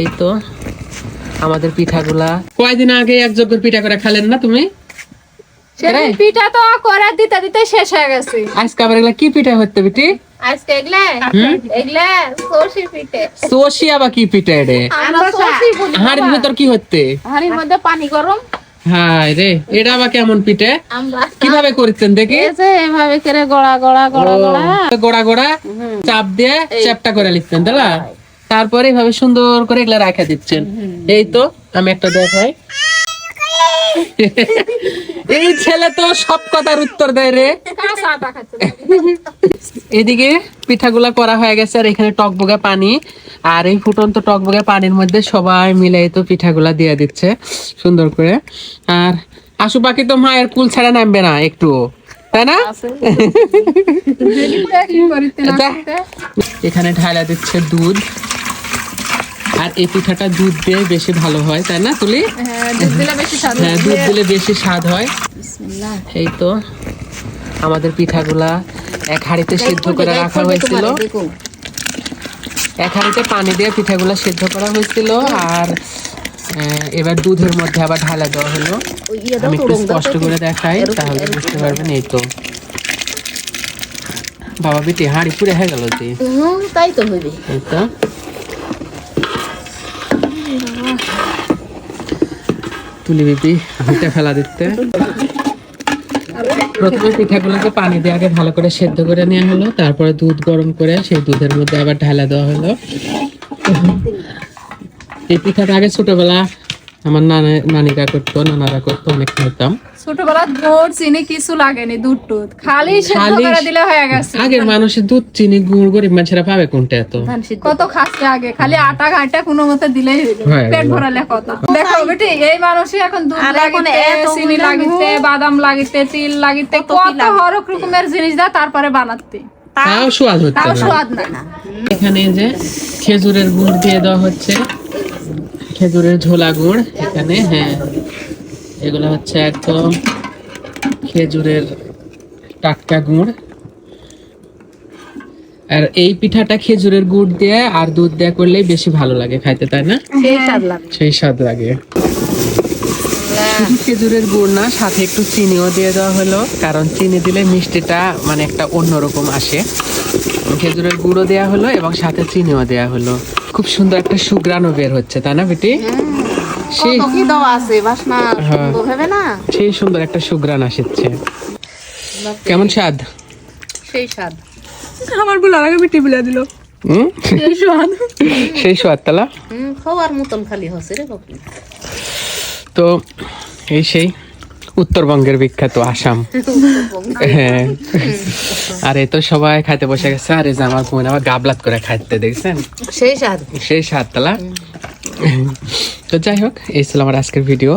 এই তো আমাদের পিঠাগুলা। কয়দিন আগে এক যজ্ঞের পিঠা করে খালেন না তুমি? পিঠা তো করে দিতে দিতে শেষ হয়ে গেছে। আজকে আবার এগুলা কি পিঠা হচ্ছে বিটি? আজকে এগুলা? এগুলা সর্ষে পিঠে। সোসি আবার কি পিঠা রে? আমরা সর্ষে বলি হাড়ির ভিতর কি হচ্ছে হাড়ির মধ্যে পানি গরম। রে এটা আবার কেমন পিঠে? কীভাবে করছেন দেখি? এভাবে করে গড়া গড়া গড়া গড়া। গোড়া গোড়া চাপ দিয়ে চ্যাপটা করে লিখতেন তাই না? তারপরে এইভাবে সুন্দর করে এগুলা রাখা দিচ্ছেন। এই তো আমি একটা দেখাই। এই ছেলে তো সব কথার উত্তর দেয় রে। এদিকে পিঠাগুলা করা হয়ে গেছে আর এখানে টকবগা পানি। আর এই ফুটন্ত টকবগা পানির মধ্যে সবাই মিলে তো পিঠাগুলা দিয়ে দিচ্ছে সুন্দর করে। আর আশু পাখি তো মায়ের কুল ছাড়া নামবে না একটু তাই না? এখানে ঢালা দিচ্ছে দুধ। আর এই পিঠাটা দুধ দিয়ে বেশি ভালো হয় তাই না তুলি? হ্যাঁ দুধ দিলে বেশি স্বাদ হ্যাঁ। হয় এই তো আমাদের পিঠাগুলা এক হাঁড়িতে সিদ্ধ করে রাখা হয়েছিল। এক হাঁড়িতে পানি দিয়ে পিঠাগুলা সিদ্ধ করা হয়েছিল আর এবার দুধের মধ্যে আবার ঢালা দেওয়া হলো। আমি একটু স্পষ্ট করে দেখাই তাহলে বুঝতে পারবেন এই তো। বাবা বেটি হাঁড়ি পুড়ে হয়ে গেল তাই তো হইবে। এই তো। তুলি বিপি আমিটা ফেলা দিতে। প্রথমে পিঠাগুলোকে পানি দিয়ে আগে ভালো করে সেদ্ধ করে নেওয়া হলো, তারপরে দুধ গরম করে সেই দুধের মধ্যে আবার ঢালা দেওয়া হলো। এই পিঠাটা আগে ছোটবেলা আমার নানা নানিকা করতো নানারা করতো অনেক খাইতাম ছোটবেলা গুড় চিনি কিছু লাগেনি দুধ টুধ। খালি সেদ্ধ করে দিলে হয়ে গেছে। আগের মানুষের দুধ চিনি গুড় গরিব মানুষেরা পাবে কোনটা এত? কত খাচ্ছে আগে খালি আটা ঘাটা কোনো মতে দিলেই পেট ভরালে কথা দেখো বেটি এই মানুষই এখন দুধ লাগিতে চিনি লাগিতে বাদাম লাগিতে তিল লাগিতে কত হরক রকমের জিনিস দেয় তারপরে বানাতে। তাও স্বাদ হচ্ছে তাও না। স্বাদ না। এখানে যে খেজুরের গুড় দিয়ে দেওয়া হচ্ছে খেজুরের ঝোলা গুড় এখানে হ্যাঁ। এগুলো হচ্ছে একদম খেজুরের টাটকা গুড়। আর এই পিঠাটা খেজুরের গুড় দিয়ে আর দুধ দিয়ে করলেই বেশি ভালো লাগে খাইতে তাই না? সেই স্বাদ লাগে। শুধু খেজুরের গুড় না সাথে একটু চিনিও দিয়ে দেওয়া হলো কারণ চিনি দিলে মিষ্টিটা মানে একটা অন্যরকম আসে। খেজুরের গুঁড়ো দেওয়া হলো এবং সাথে চিনিও দেওয়া হলো। খুব সুন্দর একটা সুগ্রানও বের হচ্ছে তাই না বেটি? সেই আছে বাসনা হ্যাঁ। সুন্দর হবে না? সেই সুন্দর একটা সুগ্রান আসছে। কেমন স্বাদ? সেই স্বাদ। আমার বলার আগে বেটি বলে দিল। হুম? সেই স্বাদ। তালা? হুম খাওয়ার মতন খালি হচ্ছে রে তো এই সেই। উত্তরবঙ্গের বিখ্যাত আসাম। হ্যাঁ। আর তো সবাই খাইতে বসে গেছে। আর যে আমার বোন আবার গাবলাত করে খাইতে দেখছেন? সেই স্বাদ। সেই সাততলা তো যাই হোক এই ছিল আমার আজকের ভিডিও।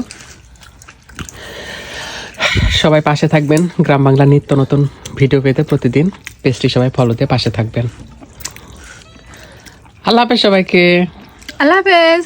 সবাই পাশে থাকবেন। গ্রাম বাংলা নিত্য নতুন ভিডিও পেতে প্রতিদিন। পেজটি সবাই ফলো দিয়ে পাশে থাকবেন। আল্লাহ হাফেজ সবাইকে। আল্লাহ হাফেজ।